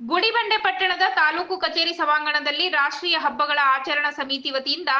ಗುಡಿಬಂಡೆ ಪಟ್ಟಣದ ತಾಲೂಕು ಕಚೇರಿ ಸಭಾಂಗಣದಲ್ಲಿ ರಾಷ್ಟ್ರೀಯ ಹಬ್ಬಗಳ ಆಚರಣಾ ಸಮಿತಿ ವತಿಯಿಂದ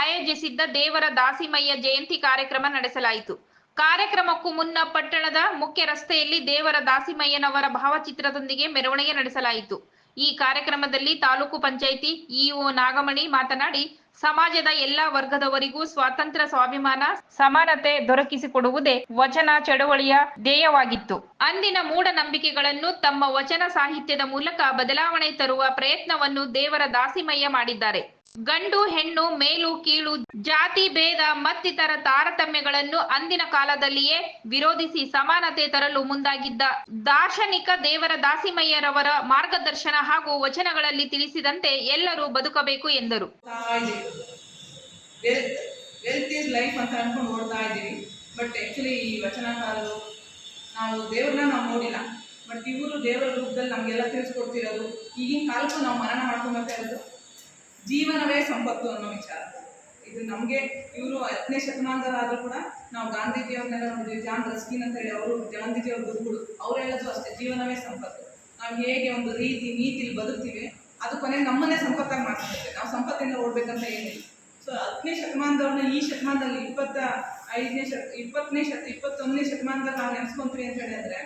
ಆಯೋಜಿಸಿದ್ದ ದೇವರ ದಾಸಿಮಯ್ಯ ಜಯಂತಿ ಕಾರ್ಯಕ್ರಮ ನಡೆಸಲಾಯಿತು. ಕಾರ್ಯಕ್ರಮಕ್ಕೂ ಮುನ್ನ ಪಟ್ಟಣದ ಮುಖ್ಯ ರಸ್ತೆಯಲ್ಲಿ ದೇವರ ದಾಸಿಮಯ್ಯನವರ ಭಾವಚಿತ್ರದೊಂದಿಗೆ ಮೆರವಣಿಗೆ ನಡೆಸಲಾಯಿತು. ಈ ಕಾರ್ಯಕ್ರಮದಲ್ಲಿ ತಾಲೂಕು ಪಂಚಾಯಿತಿ ಇಒ ನಾಗಮಣಿ ಮಾತನಾಡಿ ಸಮಾಜದ ಎಲ್ಲಾ ವರ್ಗದವರಿಗೂ ಸ್ವಾತಂತ್ರ್ಯ ಸ್ವಾಭಿಮಾನ, ಸಮಾನತೆ ದೊರಕಿಸಿಕೊಡುವುದೇ ವಚನ ಚಳವಳಿಯ ಧ್ಯೇಯವಾಗಿತ್ತು. ಅಂದಿನ ಮೂಢನಂಬಿಕೆಗಳನ್ನು ತಮ್ಮ ವಚನ ಸಾಹಿತ್ಯದ ಮೂಲಕ ಬದಲಾವಣೆ ತರುವ ಪ್ರಯತ್ನವನ್ನು ದೇವರ ದಾಸಿಮಯ್ಯ ಮಾಡಿದ್ದಾರೆ. ಗಂಡು, ಹೆಣ್ಣು, ಮೇಲು, ಕೀಳು, ಜಾತಿ, ಭೇದ, ಮತ್ತಿತರ ತಾರತಮ್ಯಗಳನ್ನು ಅಂದಿನ ಕಾಲದಲ್ಲಿಯೇ ವಿರೋಧಿಸಿ ಸಮಾನತೆ ತರಲು ಮುಂದಾಗಿದ್ದ ದಾರ್ಶನಿಕ ದೇವರ ದಾಸಿಮಯ್ಯರವರ ಮಾರ್ಗದರ್ಶನ ಹಾಗೂ ವಚನಗಳಲ್ಲಿ ತಿಳಿಸಿದಂತೆ ಎಲ್ಲರೂ ಬದುಕಬೇಕು ಎಂದರು. ವೆಲ್ತ್ ವೆಲ್ತ್ ಈಸ್ ಲೈಫ್ ಅಂತ ಅಂದ್ಕೊಂಡು ಓಡ್ತಾ ಇದ್ದೀವಿ. ಬಟ್ ಆ್ಯಕ್ಚುಲಿ ಈ ವಚನಕಾರರು, ನಾವು ದೇವ್ರನ್ನ ನಾವು ನೋಡಿಲ್ಲ. ಬಟ್ ಇವರು ದೇವರ ರೂಪದಲ್ಲಿ ನಮಗೆಲ್ಲ ತಿಳಿಸ್ಕೊಡ್ತಿರೋದು, ಈಗಿನ ಕಾಲಕ್ಕೂ ನಾವು ಮರಣ ಮಾಡ್ಕೊಂಬರ್ತಾ ಇರೋದು ಜೀವನವೇ ಸಂಪತ್ತು ಅನ್ನೋ ವಿಚಾರ. ಇದು ನಮಗೆ, ಇವರು ಹತ್ತನೇ ಶತಮಾನದಲ್ಲಾದರೂ ಕೂಡ ನಾವು ಗಾಂಧೀಜಿಯವ್ರನ್ನೆಲ್ಲ ನೋಡಿದ್ವಿ. ಜಾನ್ ರಸ್ಕಿನ್ ಅಂತ ಹೇಳಿ ಅವರು ಗಾಂಧೀಜಿಯವ್ರ ಗುರುಗಳು, ಅವ್ರು ಅಷ್ಟೇ, ಜೀವನವೇ ಸಂಪತ್ತು. ನಾವು ಹೇಗೆ ಒಂದು ರೀತಿ, ನೀತಿಲಿ ಬದುಕ್ತೀವಿ ಅದು ಕೊನೆ ನಮ್ಮನ್ನೇ ಸಂಪತ್ತಾಗಿ ಮಾಡ್ತಿರುತ್ತೆ ನಾವು ಸಂಪತ್ತಿಂದ ಓಡ್ಬೇಕಂತ ಏನಿಲ್ಲ. ಸೊ ಹತ್ತನೇ ಶತಮಾನದವ್ರನ್ನ ಈ ಶತಮಾನದಲ್ಲಿ ಇಪ್ಪತ್ತ ಐದನೇ ಶತ, ಇಪ್ಪತ್ತನೇ ಶತ, ಇಪ್ಪತ್ತೊಂದನೇ ಶತಮಾನದಲ್ಲಿ ನಾವು ನೆನೆಸ್ಕೊಂತೀವಿ ಅಂತ ಹೇಳಿದ್ರೆ,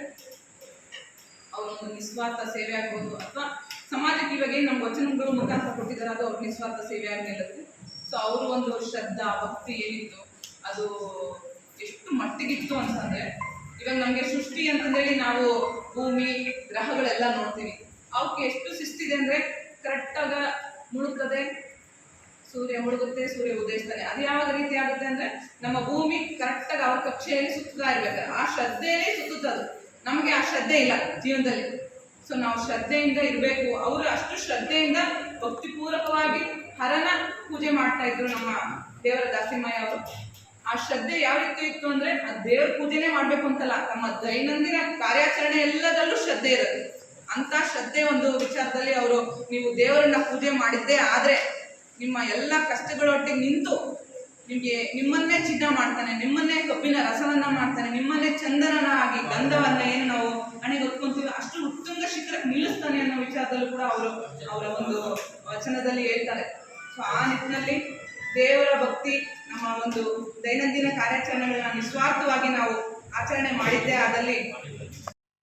ಅವರೊಂದು ನಿಸ್ವಾರ್ಥ ಸೇವೆ ಆಗ್ಬೋದು. ಅಥವಾ ಸಮಾಜಕ್ಕೆ ಇವಾಗ ಏನು ನಮ್ಮ ವಚನಗಳು ಮುಖಾಂತರ ಕೊಟ್ಟಿದ್ದಾರೆ ಅದು ಅವ್ರ ನಿಸ್ವಾರ್ಥ ಸೇವೆ ಆಗಿ ನಿಲ್ಲುತ್ತೆ ಸೊ ಅವರು ಒಂದು ಶ್ರದ್ಧಾ, ಭಕ್ತಿ ಏನಿತ್ತು, ಅದು ಎಷ್ಟು ಮಟ್ಟಿಗಿತ್ತು ಅಂತಂದ್ರೆ, ಇವಾಗ ನಮಗೆ ಸೃಷ್ಟಿ ಅಂತಂದೇಳಿ ನಾವು ಭೂಮಿ, ಗ್ರಹಗಳೆಲ್ಲ ನೋಡ್ತೀವಿ. ಅವಕ್ಕೆ ಎಷ್ಟು ಶಿಸ್ತಿದೆ ಅಂದ್ರೆ ಕರೆಕ್ಟಾಗ ಮುಳುಗ್ತದೆ. ಸೂರ್ಯ ಮುಳುಗುತ್ತೆ, ಸೂರ್ಯ ಉದಯಿಸ್ತಾನೆ. ಅದು ಯಾವ ರೀತಿ ಆಗುತ್ತೆ ಅಂದ್ರೆ ನಮ್ಮ ಭೂಮಿ ಕರೆಕ್ಟಾಗಿ ಅವ್ರ ಕಕ್ಷೆಯಲ್ಲಿ ಸುತ್ತಾ ಇರ್ಬೇಕು. ಆ ಶ್ರದ್ಧೆಯಲ್ಲಿ ಸುತ್ತುತ್ತದು ನಮಗೆ ಆ ಶ್ರದ್ಧೆ ಇಲ್ಲ ಜೀವನದಲ್ಲಿ. ಸೊ ನಾವು ಶ್ರದ್ಧೆಯಿಂದ ಇರಬೇಕು. ಅವರು ಅಷ್ಟು ಶ್ರದ್ಧೆಯಿಂದ ಭಕ್ತಿಪೂರ್ವಕವಾಗಿ ಹರನ ಪೂಜೆ ಮಾಡ್ತಾ ಇದ್ರು ನಮ್ಮ ದೇವರ ದಾಸಿಮಯ್ಯ ಅವರು. ಆ ಶ್ರದ್ಧೆ ಯಾವ ರೀತಿ ಇತ್ತು ಅಂದ್ರೆ ಆ ದೇವ್ರ ಪೂಜೆನೆ ಮಾಡ್ಬೇಕು ಅಂತಲ್ಲ. ನಮ್ಮ ದೈನಂದಿನ ಕಾರ್ಯಾಚರಣೆ ಎಲ್ಲದರಲ್ಲೂ ಶ್ರದ್ಧೆ ಇರುತ್ತೆ. ಅಂತ ಶ್ರದ್ಧೆ ಒಂದು ವಿಚಾರದಲ್ಲಿ ಅವರು ನೀವು ದೇವರನ್ನ ಪೂಜೆ ಮಾಡಿದ್ದೇ ಆದ್ರೆ ನಿಮ್ಮ ಎಲ್ಲ ಕಷ್ಟಗಳೊಟ್ಟಿಗೆ ನಿಂತು ನಿಮಗೆ ನಿಮ್ಮನ್ನೇ ಚಿನ್ನ ಮಾಡ್ತಾನೆ, ನಿಮ್ಮನ್ನೇ ಕಬ್ಬಿನ ರಸವನ್ನ ಮಾಡ್ತಾನೆ, ನಿಮ್ಮನ್ನೇ ಚಂದನನ ಆಗಿ ಗಂಧವನ್ನ ಏನು ನಾವು ಹಣೆಗೆ ಹೊತ್ಕೊಂತೀವಿ ಅಷ್ಟು ಉತ್ತುಂಗ ಶಿಖರಕ್ಕೆ ನಿಲ್ಲಿಸ್ತಾನೆ ಅನ್ನೋ ವಿಚಾರದಲ್ಲೂ ಕೂಡ ಅವರು ಅವರ ಒಂದು ವಚನದಲ್ಲಿ ಹೇಳ್ತಾರೆ. ಸೊ ಆ ನಿಟ್ಟಿನಲ್ಲಿ ದೇವರ ಭಕ್ತಿ ನಮ್ಮ ಒಂದು ದೈನಂದಿನ ಕಾರ್ಯಾಚರಣೆಗಳನ್ನ ನಿಸ್ವಾರ್ಥವಾಗಿ ನಾವು ಆಚರಣೆ ಮಾಡಿದ್ದೇ ಆದಲ್ಲಿ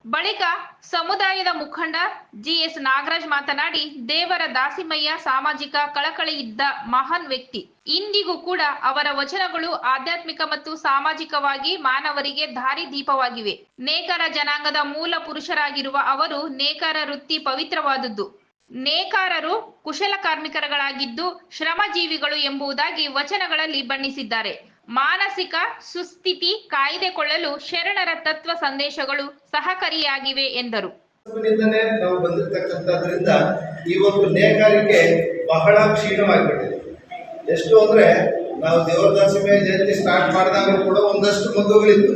ಬಳಿಕ ಸಮುದಾಯದ ಮುಖಂಡ ಜಿಎಸ್ ನಾಗರಾಜ್ ಮಾತನಾಡಿ, ದೇವರ ದಾಸಿಮಯ್ಯ ಸಾಮಾಜಿಕ ಕಳಕಳಿ ಇದ್ದ ಮಹಾನ್ ವ್ಯಕ್ತಿ. ಇಂದಿಗೂ ಕೂಡ ಅವರ ವಚನಗಳು ಆಧ್ಯಾತ್ಮಿಕ ಮತ್ತು ಸಾಮಾಜಿಕವಾಗಿ ಮಾನವರಿಗೆ ದಾರಿ ದೀಪವಾಗಿವೆ. ನೇಕಾರ ಜನಾಂಗದ ಮೂಲ ಪುರುಷರಾಗಿರುವ ಅವರು ನೇಕಾರ ವೃತ್ತಿ ಪವಿತ್ರವಾದುದು ನೇಕಾರರು ಕುಶಲ ಕಾರ್ಮಿಕರುಗಳಾಗಿದ್ದು ಶ್ರಮಜೀವಿಗಳು ಎಂಬುದಾಗಿ ವಚನಗಳಲ್ಲಿ ಬಣ್ಣಿಸಿದ್ದಾರೆ. ಮಾನಸಿಕ ಸುಸ್ಥಿತಿ ಕಾಯ್ದೆಕೊಳ್ಳಲು ಶರಣರ ತತ್ವ ಸಂದೇಶಗಳು ಸಹಕಾರಿಯಾಗಿವೆ ಎಂದರು. ನಾವು ಬಂದಿರತಕ್ಕಂಥದ್ರಿಂದ ಈ ಒಂದು ನೇಕಾರಿಕೆ ಬಹಳ ಕ್ಷೀಣವಾಗಿಬಿಟ್ಟಿದೆ. ಎಷ್ಟು ಅಂದರೆ ನಾವು ದೇವರದಾಸಿಮೆ ಜಯಂತಿ ಸ್ಟಾರ್ಟ್ ಮಾಡಿದಾಗ ಕೂಡ ಒಂದಷ್ಟು ಮಗುಗಳಿತ್ತು.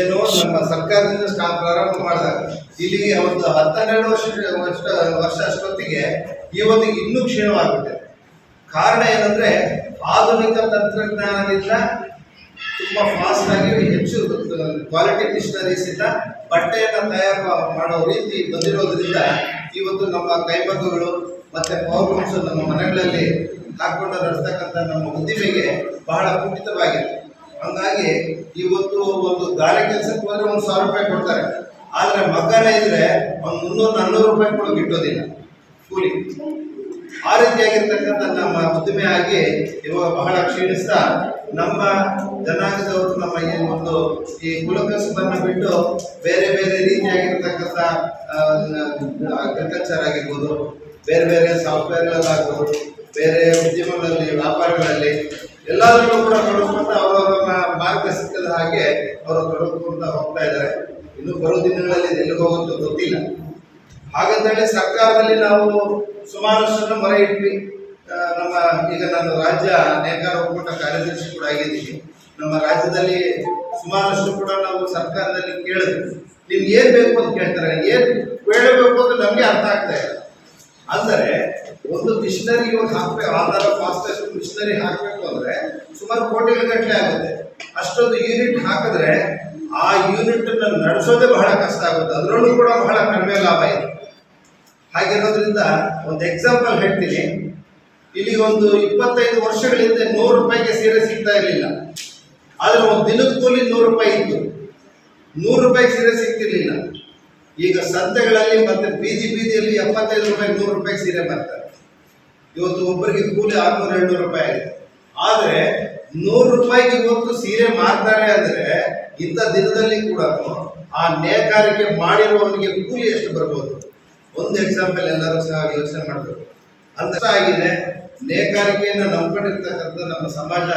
ಏನು ನಮ್ಮ ಸರ್ಕಾರದಿಂದ ಸ್ಟಾರ್ಟ್ ಪ್ರಾರಂಭ ಮಾಡಿದಾಗ ಇಲ್ಲಿ ಒಂದು ಹತ್ತೆರಡು ವರ್ಷ ವರ್ಷ ವರ್ಷ ಅಷ್ಟೊತ್ತಿಗೆ ಇವತ್ತಿಗೆ ಇನ್ನೂ ಕ್ಷೀಣವಾಗಿಬಿಟ್ಟಿದೆ. ಕಾರಣ ಏನಂದರೆ ಆಧುನಿಕ ತಂತ್ರಜ್ಞಾನದಿಂದ ತುಂಬ ಫಾಸ್ಟ್ ಆಗಿ ಹೆಚ್ಚು ಕ್ವಾಲಿಟಿ ಮಿಷನರೀಸ್ ಇಂದ ಬಟ್ಟೆಯನ್ನು ತಯಾರು ಮಾಡೋ ರೀತಿ ಬಂದಿರೋದ್ರಿಂದ ಇವತ್ತು ನಮ್ಮ ಕೈಮಗ್ಗಗಳು ಮತ್ತೆ ಪವರ್ ನಮ್ಮ ಮನೆಗಳಲ್ಲಿ ಹಾಕೊಂಡು ನಡೆಸ್ತಕ್ಕಂಥ ನಮ್ಮ ಉದ್ದಿಮೆಗೆ ಬಹಳ ಕುಂಠಿತವಾಗಿದೆ. ಹಂಗಾಗಿ ಇವತ್ತು ಒಂದು ಗಾರೆ ಕೆಲಸಕ್ಕೆ ಹೋದ್ರೆ ಒಂದು ಸಾವಿರ ರೂಪಾಯಿ ಕೊಡ್ತಾರೆ. ಆದರೆ ಮಗ್ಗನೇ ಇದ್ರೆ ಒಂದು ಮುನ್ನೂರು ನಾನ್ನೂರು ರೂಪಾಯಿ ಕೂಡ ಗಿಟ್ಟೋದಿಲ್ಲ. ಕೂಲಿ. ಆ ರೀತಿಯಾಗಿರ್ತಕ್ಕಂಥ ನಮ್ಮ ಉದ್ದಿಮೆ ಆಗಿ ಇವಾಗ ಬಹಳ ಕ್ಷೀಣಿಸ್ತಾ ನಮ್ಮ ಜನಾಂಗದವರು ನಮ್ಮ ಈ ಒಂದು ಈ ಕುಲಕಸಬನ್ನು ಬಿಟ್ಟು ಬೇರೆ ಬೇರೆ ರೀತಿಯಾಗಿರ್ತಕ್ಕಂಥ ಅಗ್ರಿಕಲ್ಚರ್ ಆಗಿರ್ಬೋದು, ಬೇರೆ ಬೇರೆ ಸಾಫ್ಟ್ವೇರ್ಗಳಾಗ್ಬೋದು ಬೇರೆ ಉದ್ಯಮಗಳಲ್ಲಿ, ವ್ಯಾಪಾರಗಳಲ್ಲಿ ಎಲ್ಲದರಲ್ಲೂ ಕೂಡ ತೊಡಗಿಸ್ಕೊಂತ ಅವರವರ ಸಿಕ್ಕದ ಹಾಗೆ ಅವರು ತೊಡಗಿಸ್ಕೊಂತ ಹೋಗ್ತಾ ಇದ್ದಾರೆ. ಇನ್ನು ಬರೋ ದಿನಗಳಲ್ಲಿ ಎಲ್ಲಿಗೆ ಹೋಗುತ್ತೋ ಗೊತ್ತಿಲ್ಲ. ಹಾಗಂತೇಳಿ ಸರ್ಕಾರದಲ್ಲಿ ನಾವು ಸುಮಾರಷ್ಟನ್ನು ಮೊರೆ ಇಟ್ವಿ. ನಮ್ಮ ಈಗ ನಾನು ರಾಜ್ಯ ನೇಕಾರ ಒಕ್ಕೂಟ ಕಾರ್ಯದರ್ಶಿ ಕೂಡ ಆಗಿದ್ದೀನಿ. ನಮ್ಮ ರಾಜ್ಯದಲ್ಲಿ ಸುಮಾರಷ್ಟು ಕೂಡ ನಾವು ಸರ್ಕಾರದಲ್ಲಿ ಕೇಳಿದ್ವಿ. ನಿಮ್ಗೆ ಏನು ಬೇಕು ಅಂತ ಕೇಳ್ತಾರೆ. ಏನು ಕೇಳಬೇಕು ಅಂತ ನಮಗೆ ಅರ್ಥ ಆಗ್ತಾ ಇಲ್ಲ. ಅಂದರೆ ಒಂದು ಮಿಷನರಿ ಇವಾಗ ಹಾಕ್ಬೇಕು, ಆಧಾರ, ಫಾಸ್ಟೆಸ್ಟ್ ಮಿಷನರಿ ಹಾಕಬೇಕು ಅಂದರೆ ಸುಮಾರು ಕೋಟಿಗಳ ಗಟ್ಟಲೆ ಆಗುತ್ತೆ. ಅಷ್ಟೊಂದು ಯೂನಿಟ್ ಹಾಕಿದ್ರೆ ಆ ಯೂನಿಟ್ ನಡೆಸೋದೇ ಬಹಳ ಕಷ್ಟ ಆಗುತ್ತೆ. ಅದರಲ್ಲೂ ಕೂಡ ಬಹಳ ಕಡಿಮೆ ಲಾಭ ಇದೆ. ಹಾಗಿರೋದ್ರಿಂದ ಒಂದು ಎಕ್ಸಾಂಪಲ್ ಹೇಳ್ತೀನಿ. ಇಲ್ಲಿ ಒಂದು ಇಪ್ಪತ್ತೈದು ವರ್ಷಗಳ ಹಿಂದೆ ನೂರು ರೂಪಾಯಿಗೆ ಸೀರೆ ಸಿಗ್ತಾ ಇರಲಿಲ್ಲ. ಆದರೆ ಒಂದು ದಿನದ ಕೂಲಿ ನೂರು ರೂಪಾಯಿ ಇತ್ತು. ನೂರು ರೂಪಾಯಿ ಸೀರೆ ಸಿಗ್ತಿರ್ಲಿಲ್ಲ. ಈಗ ಸಂತೆಗಳಲ್ಲಿ ಮತ್ತೆ ಬೀದಿ ಬೀದಿಯಲ್ಲಿ ಎಪ್ಪತ್ತೈದು ರೂಪಾಯಿ ನೂರು ರೂಪಾಯಿ ಸೀರೆ ಬರ್ತಾರೆ. ಇವತ್ತು ಒಬ್ಬರಿಗೆ ಕೂಲಿ ಆರ್ನೂರು, ಏಳ್ನೂರು ರೂಪಾಯಿ ಆಗಿದೆ ಆದರೆ ನೂರು ರೂಪಾಯಿಗೆ ಇವತ್ತು ಸೀರೆ ಮಾರ್ತಾರೆ ಅಂದ್ರೆ ಇಂಥ ದಿನದಲ್ಲಿ ಕೂಡ ಆ ನೇಕಾರಿಕೆ ಮಾಡಿರುವವನಿಗೆ ಕೂಲಿ ಎಷ್ಟು ಬರ್ಬೋದು? ಒಂದು ಎಕ್ಸಾಂಪಲ್ ಎಲ್ಲರೂ ಸಹ ಯೋಚನೆ ಮಾಡಬೇಕು. ಅಂತ ಆಗಿದೆ ನೇಕಾರಿಕೆಯನ್ನು ನಂಬ್ಕೊಂಡಿರ್ತಕ್ಕಂಥ ನಮ್ಮ ಸಮಾಜ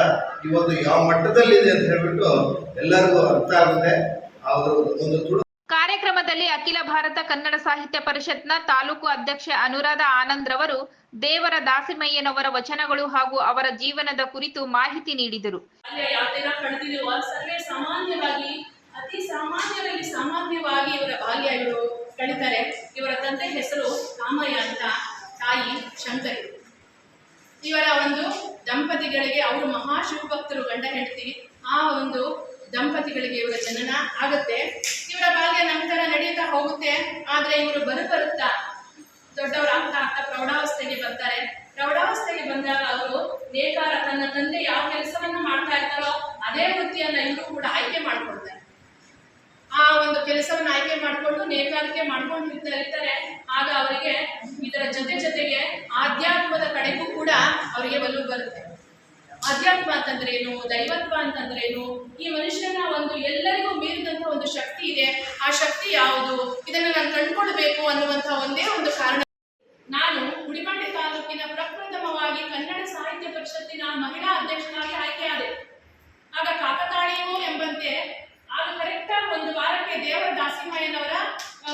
ಇವತ್ತು ಯಾವ ಮಟ್ಟದಲ್ಲಿದೆ ಅಂತ ಹೇಳ್ಬಿಟ್ಟು ಎಲ್ಲರಿಗೂ ಅರ್ಥ ಆಗುತ್ತೆ. ಅವರು ಒಂದು ತುಳು ಕಾರ್ಯಕ್ರಮದಲ್ಲಿ ಅಖಿಲ ಭಾರತ ಕನ್ನಡ ಸಾಹಿತ್ಯ ಪರಿಷತ್ನ ತಾಲೂಕು ಅಧ್ಯಕ್ಷೆ ಅನುರಾಧ ಆನಂದ್ ರವರು ದೇವರ ದಾಸಿಮಯ್ಯನವರ ವಚನಗಳು ಹಾಗೂ ಅವರ ಜೀವನದ ಕುರಿತು ಮಾಹಿತಿ ನೀಡಿದರು. ಸಾಮಾನ್ಯವಾಗಿ ಅತಿ ಸಾಮಾನ್ಯರಲ್ಲಿ ಸಾಮಾನ್ಯವಾಗಿ ಇವರ ಬಾಲ್ಯಗಳು ಕಳೀತಾರೆ. ಇವರ ತಂದೆ ಹೆಸರು ರಾಮಯ್ಯ ಅಂತ ತಾಯಿ ಶಂಕರಿ. ಇವರ ಒಂದು ದಂಪತಿಗಳಿಗೆ ಅವರು ಮಹಾಶಿವಭಕ್ತರು ಗಂಡ ಹೆಂಡತಿ. ಆ ಒಂದು ದಂಪತಿಗಳಿಗೆ ಇವರ ಜನನ ಆಗುತ್ತೆ. ಇವರ ಬಾಲ್ಯ ನಂತರ ನಡೆಯುತ್ತಾ ಹೋಗುತ್ತೆ. ಆದ್ರೆ ಇವರು ಬರು ಬರುತ್ತಾ ದೊಡ್ಡವರಾಗ್ತಾ ಅಂತ ಪ್ರೌಢಾವಸ್ಥೆಗೆ ಬರ್ತಾರೆ. ಪ್ರೌಢಾವಸ್ಥೆಗೆ ಬಂದಾಗ ಅವರು ನೇಕಾರ ತನ್ನ ತಂದೆ ಯಾವ ಕೆಲಸವನ್ನ ಮಾಡ್ತಾ ಇರ್ತಾರೋ, ಅದೇ ವೃತ್ತಿಯನ್ನ ಇವರು ಕೂಡ ಆಯ್ಕೆ ಮಾಡ್ಕೊಳ್ತಾರೆ. ಆ ಒಂದು ಕೆಲಸವನ್ನು ಆಯ್ಕೆ ಮಾಡಿಕೊಂಡು ನೇಕಾರಿಕೆ ಮಾಡ್ಕೊಂಡು ಇರ್ತಾ ಇರ್ತಾರೆ. ಆಗ ಅವರಿಗೆ ಇದರ ಜೊತೆ ಜೊತೆಗೆ ಆಧ್ಯಾತ್ಮದ ಕಡೆಗೂ ಕೂಡ ಅವರಿಗೆ ಒಲವು ಬರುತ್ತೆ. ಆಧ್ಯಾತ್ಮ ಅಂತಂದ್ರೆ ಏನು? ದೈವತ್ವ ಅಂತಂದ್ರೆ ಏನು? ಈ ಮನುಷ್ಯನ ಒಂದು ಎಲ್ಲರಿಗೂ ಮೀರಿದಂತ ಒಂದು ಶಕ್ತಿ ಇದೆ. ಆ ಶಕ್ತಿ ಯಾವುದು? ಇದನ್ನ ನಾನು ಕಂಡುಕೊಳ್ಬೇಕು ಅನ್ನುವಂತ ಒಂದೇ ಒಂದು ಕಾರಣ. ನಾನು ಗುಡಿಬಂಡೆ ತಾಲೂಕಿನ ಪ್ರಪ್ರಥಮವಾಗಿ ಕನ್ನಡ ಸಾಹಿತ್ಯ ಪರಿಷತ್ತಿನ ಮಹಿಳಾ ಅಧ್ಯಕ್ಷನಾಗಿ ಆಯ್ಕೆಯಾದೆ. ಆಗ ಕಾಕತಾಳೀವು ಎಂಬಂತೆ ಆಗ ಕರೆಕ್ಟಾಗಿ ಒಂದು ವಾರಕ್ಕೆ ದೇವರ ದಾಸಿಮಯ್ಯನವರ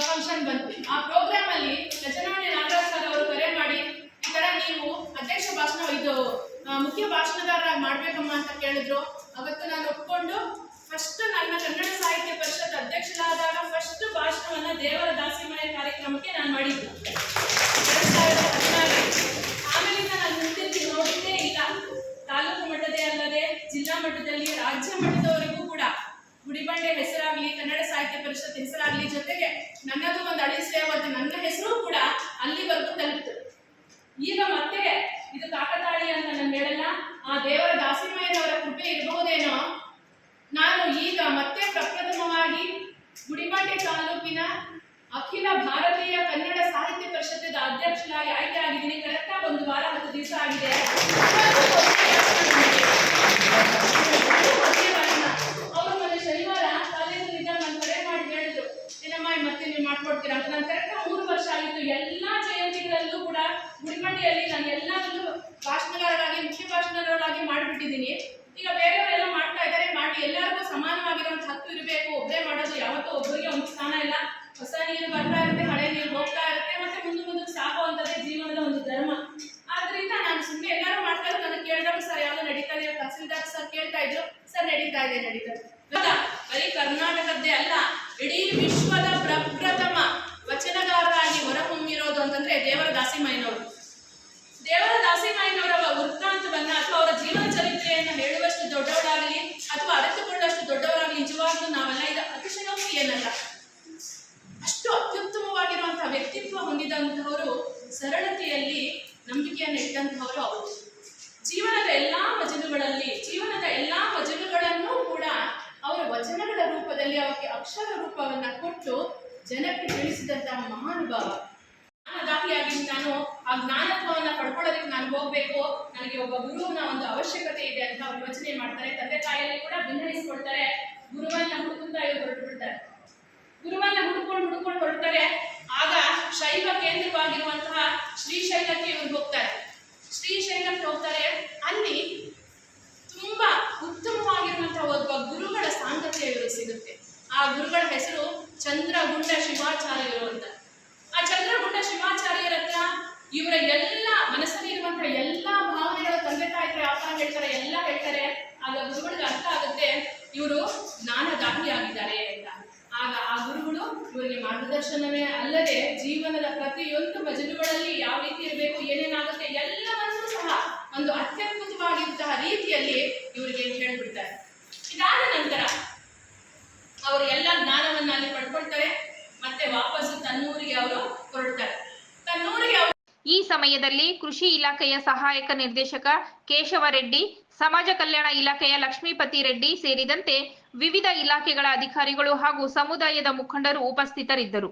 ಫಂಕ್ಷನ್ ಬಂತು. ಆ ಪ್ರೋಗ್ರಾಮ್ ಅಲ್ಲಿ ರಚನಾಮಣಿ ನಾಗರಾಜ್ ಸರ್ ಅವರು ಕರೆ ಮಾಡಿ, ಈ ತರ ನೀವು ಅಧ್ಯಕ್ಷ ಭಾಷಣ, ಇದು ಮುಖ್ಯ ಭಾಷಣದಾರರಾಗಿ ಮಾಡ್ಬೇಕಮ್ಮ ಅಂತ ಕೇಳಿದ್ರು. ಅವತ್ತು ನಾನು ಒಪ್ಕೊಂಡು ಫಸ್ಟ್ ನನ್ನ ಕನ್ನಡ ಸಾಹಿತ್ಯ ಪರಿಷತ್ ಅಧ್ಯಕ್ಷರಾದಾಗ ಫಸ್ಟ್ ಭಾಷಣವನ್ನ ದೇವರ ದಾಸಿಮಯ್ಯ ಕಾರ್ಯಕ್ರಮಕ್ಕೆ ನಾನು ಮಾಡಿದ್ದು. ಆಮೇಲಿಂದ ನಾನು ಮುಂದೆ ನೋಡಿದ್ದೇ ಇಲ್ಲ ತಾಲೂಕು ಮಟ್ಟದೇ ಅಲ್ಲದೆ ಜಿಲ್ಲಾ ಮಟ್ಟದಲ್ಲಿ, ರಾಜ್ಯ ಮಟ್ಟದವರೆಗೂ ಗುಡಿಬಂಡೆ ಹೆಸರಾಗ್ಲಿ, ಕನ್ನಡ ಸಾಹಿತ್ಯ ಪರಿಷತ್ ಹೆಸರಾಗ್ಲಿ ಜೊತೆಗೆ ನನ್ನದು ಒಂದು ಅಳಿ ಸೇವತೆ ನನ್ನ ಹೆಸರು ಕೂಡ ಅಲ್ಲಿವರೆಗೂ ತಲುಪಿತು. ಈಗ ಮತ್ತೆ ಇದು ಕಾಕತಾಳಿ ಅಂತ ನಾನು ಹೇಳಲ್ಲ, ಆ ದೇವರ ದಾಸಿಮಯ್ಯನವರ ಕೃಪೆ ಇರಬಹುದೇನೋ? ನಾನು ಈಗ ಮತ್ತೆ ಪ್ರಪ್ರಥಮವಾಗಿ ಗುಡಿಬಂಡೆ ತಾಲೂಕಿನ ಅಖಿಲ ಭಾರತೀಯ ಕನ್ನಡ ಸಾಹಿತ್ಯ ಪರಿಷತ್ತದ ಅಧ್ಯಕ್ಷರಾಗಿ ಆಯ್ಕೆಯಾಗಿದ್ದೀನಿ. ಕರೆಕ್ಟಾಗಿ ಒಂದು ವಾರ ಹತ್ತು ದಿವಸ ಆಗಿದೆ ಅವರು ಮೊನ್ನೆ ಶನಿವಾರ ಕಾಲೇಜಿನಿಂದ ನಾನು ಕರೆ ಮಾಡಿ ಹೇಳಿದ್ರು ಏನಮ್ಮ ಮತ್ತೆ ನೀವು ಮಾಡ್ಕೊಡ್ತೀರಾ ಅಂತ ನಾನು ಕರೆಕ್ಟಾಗಿ ಮೂರು ವರ್ಷ ಆಗಿತ್ತು ಎಲ್ಲಾ ಜಯಂತಿಗಳಲ್ಲೂ ಕೂಡ ಗುಡಿಮಂಡಿಯಲ್ಲಿ ನಾನು ಎಲ್ಲದರಲ್ಲೂ ಭಾಷಣಗಾರರಾಗಿ ಮುಖ್ಯ ಭಾಷಣಗಾರರಾಗಿ ಮಾಡಿಬಿಟ್ಟಿದ್ದೀನಿ ಈಗ ಬೇರೆಯವರೆಲ್ಲ ಮಾಡ್ತಾ ಇದ್ದಾರೆ ಮಾಡಿ ಎಲ್ಲರಿಗೂ ಸಮಾನವಾಗಿರುವಂತ ಹತ್ತು ಇರಬೇಕು. ಒಬ್ಬರೇ ಮಾಡೋದು ಯಾವತ್ತೂ ಒಬ್ಬರಿಗೆ ಒಂದು ಸ್ಥಾನ ಇಲ್ಲ. ಹೊಸ ನೀರು ಬರ್ತಾ ಇರುತ್ತೆ, ಹಳೆ ನೀರು ಹೋಗ್ತಾ ಇರುತ್ತೆ, ಮತ್ತೆ ಮುಂದೆ ಮುಂದಕ್ಕೆ ಸಾಗುವಂಥದ್ದೇ ಜೀವನದ ಒಂದು ಧರ್ಮ. ಆದ್ರಿಂದ ನಾನು ಸುಮ್ಮನೆ ಎಲ್ಲರೂ ಮಾಡ್ತಾ ಇದ್ರು ನನಗೆ ಕೇಳಿದಾಗ ಸರ್ ಯಾವ್ದು ನಡೀತಾ ಇದೆ, ತಹಸೀಲ್ದಾರ್ ಸರ್ ಕೇಳ್ತಾ ಇದ್ರು. ಸರ್ ನಡೀತಾ ಇದೆ ನಡೀತಾ ಇದೆ. ಬರೀ ಕರ್ನಾಟಕದ್ದೇ ಅಲ್ಲ, ಇಡೀ ವಿಶ್ವದ ಪ್ರಪ್ರಥಮ ವಚನಗಾರರಾಗಿ ಹೊರಹೊಮ್ಮಿರೋದು ಅಂತಂದ್ರೆ ದೇವರ ದಾಸಿಮಯ್ಯನವರು ದೇವರ ದಾಸಿಮಯ್ಯನವರ ವೃತ್ತಾಂತವನ್ನ ಅಥವಾ ಅವರ ಜೀವನ ಚರಿತ್ರೆಯನ್ನ ಹೇಳುವಷ್ಟು ದೊಡ್ಡವರಾಗಲಿ ಅಥವಾ ಅರಿತುಕೊಳ್ಳುವಷ್ಟು ದೊಡ್ಡವರಾಗಲಿ ನಿಜವಾಗ್ಲೂ ನಾವೆಲ್ಲ ಇದು ಅತಿಶಯೋಕ್ತಿ ಏನಲ್ಲ ಅಷ್ಟು ಅತ್ಯುತ್ತಮವಾಗಿರುವಂತಹ ಹೊಂದಿದಂತಹವರು ಸರಳತೆಯಲ್ಲಿ ನಂಬಿಕೆಯನ್ನು ಇಟ್ಟಂತಹವರು ಅವರು ಜೀವನದ ಎಲ್ಲಾ ವಚನಗಳಲ್ಲಿ, ಜೀವನದ ಎಲ್ಲಾ ವಚನಗಳನ್ನು ಕೂಡ ಅವರ ವಚನಗಳ ರೂಪದಲ್ಲಿ ಅವರಿಗೆ ಅಕ್ಷರ ರೂಪವನ್ನ ಕೊಟ್ಟು ಜನಕ್ಕೆ ತಿಳಿಸಿದಂತಹ ಮಹಾನುಭಾವ. ಜ್ಞಾನದಾಹಿಯಾಗಿ ನಾನು ಆ ಜ್ಞಾನತ್ವವನ್ನ ಪಡ್ಕೊಳ್ಳೋದಕ್ಕೆ ನಾನು ಹೋಗ್ಬೇಕು, ನನಗೆ ಒಬ್ಬ ಗುರುವಿನ ಒಂದು ಅವಶ್ಯಕತೆ ಇದೆ ಅಂತ ಅವ್ರು ಯೋಚನೆ ಮಾಡ್ತಾರೆ. ತಂದೆ ತಾಯಿಯಲ್ಲಿ ಕೂಡ ಭಿನ್ನಯಿಸ್ಕೊಳ್ತಾರೆ ಗುರುವನ್ನ ಹುಡುಕುತ್ತಾ ಇವ್ರು ಹೊರಟು ಬಿಡ್ತಾರೆ ಗುರುವನ್ನ ಹುಡುಕೊಂಡು ಹುಡುಕೊಂಡು ಹೊರಡ್ತಾರೆ. ಆಗ ಶೈವ ಕೇಂದ್ರವಾಗಿರುವಂತಹ ಶ್ರೀಶೈಲಕ್ಕೆ ಇವ್ರು ಹೋಗ್ತಾರೆ. ಶ್ರೀಶೈಲಕ್ಕೆ ಹೋಗ್ತಾರೆ. ಅಲ್ಲಿ ತುಂಬಾ ಉತ್ತಮವಾಗಿರುವಂತಹ ಒಬ್ಬ ಗುರುಗಳ ಸಾಂಗತ್ಯ ಇವರು ಸಿಗುತ್ತೆ. ಆ ಗುರುಗಳ ಹೆಸರು ಚಂದ್ರಗುಂಡ ಶಿವಾಚಾರ್ಯರು ಅಂತ. ಆ ಚಂದ್ರಗುಂಡ ಶಿವಾಚಾರ್ಯರ ಹತ್ರ ಇವರ ಎಲ್ಲ ಮನಸ್ಸಲ್ಲಿ ಇರುವಂತಹ ಎಲ್ಲಾ ಭಾವನೆಗಳ ತಂದೆ ತಾಯಿಗೆ ಅಪ್ಪ ಹೇಳ್ತಾರೆ, ಎಲ್ಲ ಹೇಳ್ತಾರೆ. ಆಗ ಗುರುಗಳಿಗೆ ಅರ್ಥ ಆಗುತ್ತೆ, ಇವರು ಜ್ಞಾನದಾಹಿಯಾಗಿದ್ದಾರೆ ಅಂತ ಆಗ ಆ ಇವರಿಗೆ ಮಾರ್ಗದರ್ಶನವೇ ಅಲ್ಲದೆ ಜೀವನದ ಪ್ರತಿಯೊಂದು ಭಜನೆಗಳಲ್ಲಿ ಯಾವ ರೀತಿ ಇರಬೇಕು, ಏನೇನಾಗುತ್ತೆ, ಎಲ್ಲವನ್ನೂ ಸಹ ಒಂದು ಅತ್ಯದ್ಭುತವಾಗಿರುವಂತಹ ರೀತಿಯಲ್ಲಿ ಇವರಿಗೆ ಹೇಳ್ಬಿಡ್ತಾರೆ. ಇದಾದ ನಂತರ ಅವರು ಎಲ್ಲ ಜ್ಞಾನವನ್ನ ಅಲ್ಲಿ ಪಡ್ಕೊಳ್ತಾರೆ, ಮತ್ತೆ ವಾಪಸ್ಸು ತನ್ನೂರಿಗೆ ಅವರು ಹೊರಡ್ತಾರೆ. ಈ ಸಮಯದಲ್ಲಿ ಕೃಷಿ ಇಲಾಖೆಯ ಸಹಾಯಕ ನಿರ್ದೇಶಕ ಕೇಶವ ರೆಡ್ಡಿ ಸಮಾಜ ಕಲ್ಯಾಣ ಇಲಾಖೆಯ ಲಕ್ಷ್ಮೀಪತಿ ರೆಡ್ಡಿ ಸೇರಿದಂತೆ ವಿವಿಧ ಇಲಾಖೆಗಳ ಅಧಿಕಾರಿಗಳು ಹಾಗೂ ಸಮುದಾಯದ ಮುಖಂಡರು ಉಪಸ್ಥಿತರಿದ್ದರು.